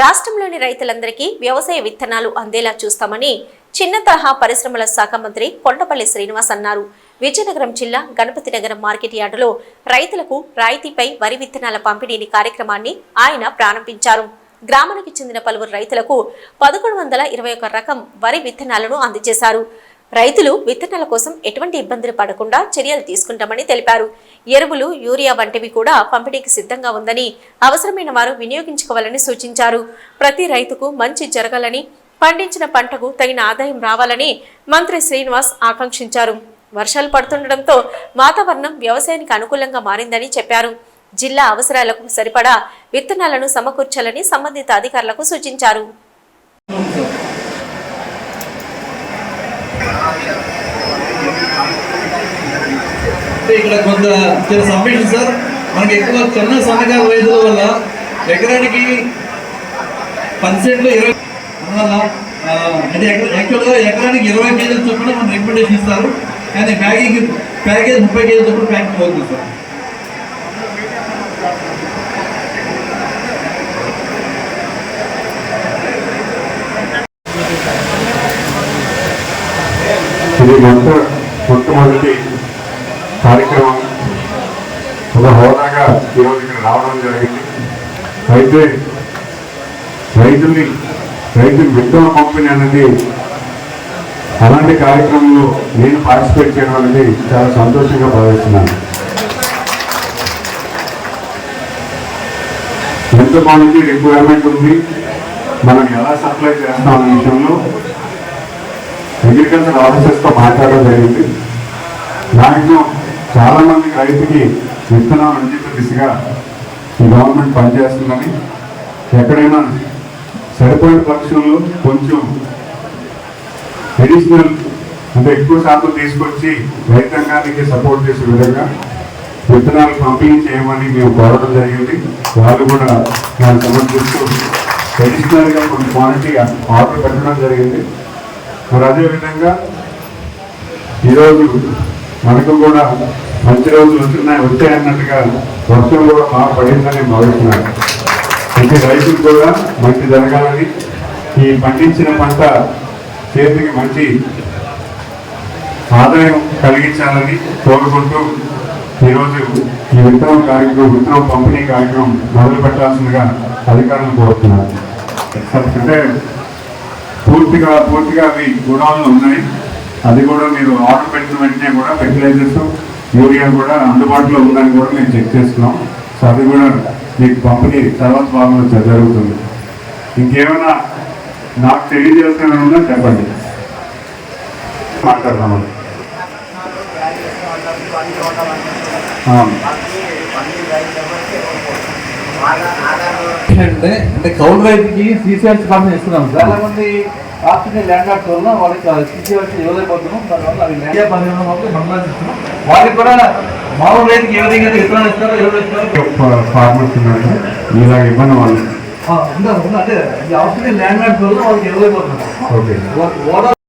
రాష్ట్రంలోని రైతులందరికీ వ్యవసాయ విత్తనాలు అందేలా చూస్తామని చిన్న తరహా పరిశ్రమల శాఖ మంత్రి కొండపల్లి శ్రీనివాస్ అన్నారు. విజయనగరం జిల్లా గణపతి నగరం మార్కెట్ యార్డులో రైతులకు రాయితీపై వరి విత్తనాల పంపిణీని కార్యక్రమాన్ని ఆయన ప్రారంభించారు. గ్రామానికి చెందిన పలువురు రైతులకు పదకొండు వందల ఇరవై ఒక రకం వరి విత్తనాలను అందజేశారు. రైతులు విత్తనాల కోసం ఎటువంటి ఇబ్బందులు పడకుండా చర్యలు తీసుకుంటామని తెలిపారు. ఎరువులు యూరియా వంటివి కూడా పంపిణీకి సిద్ధంగా ఉందని అవసరమైన వారు వినియోగించుకోవాలని సూచించారు. ప్రతి రైతుకు మంచి జరగాలని పండించిన పంటకు తగిన ఆదాయం రావాలని మంత్రి శ్రీనివాస్ ఆకాంక్షించారు. వర్షాలు పడుతుండటంతో వాతావరణం వ్యవసాయానికి అనుకూలంగా మారిందని చెప్పారు. జిల్లా అవసరాలకు సరిపడా విత్తనాలను సమకూర్చాలని సంబంధిత అధికారులకు సూచించారు. ఇక్కడ కొంత చిన్న సబ్మిషన్ సార్. మనకి ఎక్కువ చిన్న సన్నకారు రైతుల వల్ల ఎకరానికి పది సెంట్లు ఇరవై అంటే యాక్చువల్గా ఎకరానికి ఇరవై కేజీల చొప్పున మనం రికమెండేషన్ ఇస్తారు. కానీ ప్యాకింగ్ ప్యాకేజ్ ముప్పై కేజీల చొప్పున ప్యాకింగ్ అవుతుంది సార్. ఇది మొట్ట మొట్టమొదటి కార్యక్రమం ఒక హోదాగా ఈరోజు ఇక్కడ రావడం జరిగింది. అయితే రైతుల్ని రైతు విత్తన పంపిణీ అనేది అలాంటి కార్యక్రమంలో నేను పార్టిసిపేట్ చేయడం అనేది చాలా సంతోషంగా భావిస్తున్నాను. ఎంతమందికి రిక్వైర్మెంట్ ఉంది మనం ఎలా సప్లై చేస్తాం అనే విషయంలో అగ్రికల్చర్ ఆఫీసర్స్తో మాట్లాడడం జరిగింది. దాంట్లో చాలా మంది రైతుకి విత్తనాలు అందించే దిశగా ఈ గవర్నమెంట్ పనిచేస్తుందని ఎక్కడైనా సరిపోయిన పక్షంలో కొంచెం అడిషనల్ అంటే ఎక్కువ శాతం తీసుకొచ్చి రైతాంగానికి సపోర్ట్ చేసే విధంగా విత్తనాలు పంపిణీ చేయమని మేము కోరడం జరిగింది. వాళ్ళు కూడా దాన్ని సమర్థిస్తూ అడిషనల్గా కొన్ని క్వాంటిటీ ఆర్డర్ పెట్టడం జరిగింది. మరి అదేవిధంగా ఈరోజు మనకు కూడా మంచి రోజులు వస్తున్నాయి వచ్చాయన్నట్టుగా వర్షం కూడా బాగా పడిందని భావిస్తున్నాను ప్రతి రైతులు కూడా మంచి జరగాలని ఈ పండించిన పంట చేతికి మంచి ఆదాయం కలిగించాలని కోరుకుంటూ ఈరోజు ఈ విత్తనం కార్యక్రమం విత్తనం పంపిణీ కార్యక్రమం మొదలు పెట్టాల్సిందిగా అధికారులు కోరుతున్నారు అంటే పూర్తిగా పూర్తిగా అవి గుణాలు ఉన్నాయి. అది కూడా మీరు ఆర్డర్ పెట్టిన వెంటనే కూడా ఫెర్టిలైజర్స్ యూరియా కూడా అందుబాటులో ఉందని కూడా మేము చెక్ చేస్తున్నాం. సో అది కూడా మీకు పంపిణీ తర్వాత భాగంలో జరుగుతుంది. ఇంకేమైనా నాకు తెలియజేస్తున్నా ఉన్నా చెప్పండి. మాట్లాడదాము అంటే అంటే కౌలు రైతుకి సీసీఆర్సీ పంపిణీ ఇస్తున్నాం సార్. చాలా ఆప్షన్ ల్యాండ్ ఆర్ట్స్ వల్ల వాళ్ళకి సీసీఆర్సీ ఇవ్వలేకపోతున్నాం దానివల్ల అవి ల్యాండ్ మాత్రం మండలాలు ఇస్తున్నాం వాళ్ళకి కూడా మామూలు రైతుకి ఏ విధంగా విత్తనాలు ఇస్తారో ఎవరు ఇస్తారో. ఫార్మర్స్ ఉన్నారు. ఇలా ఇవ్వని వాళ్ళు. ఆ, ఉన్నారు. అంటే ఈ ఆప్షన్ ల్యాండ్ ఆర్ట్స్ వల్ల వాళ్ళకి ఇవ్వలేకపోతున్నాం ఓకే.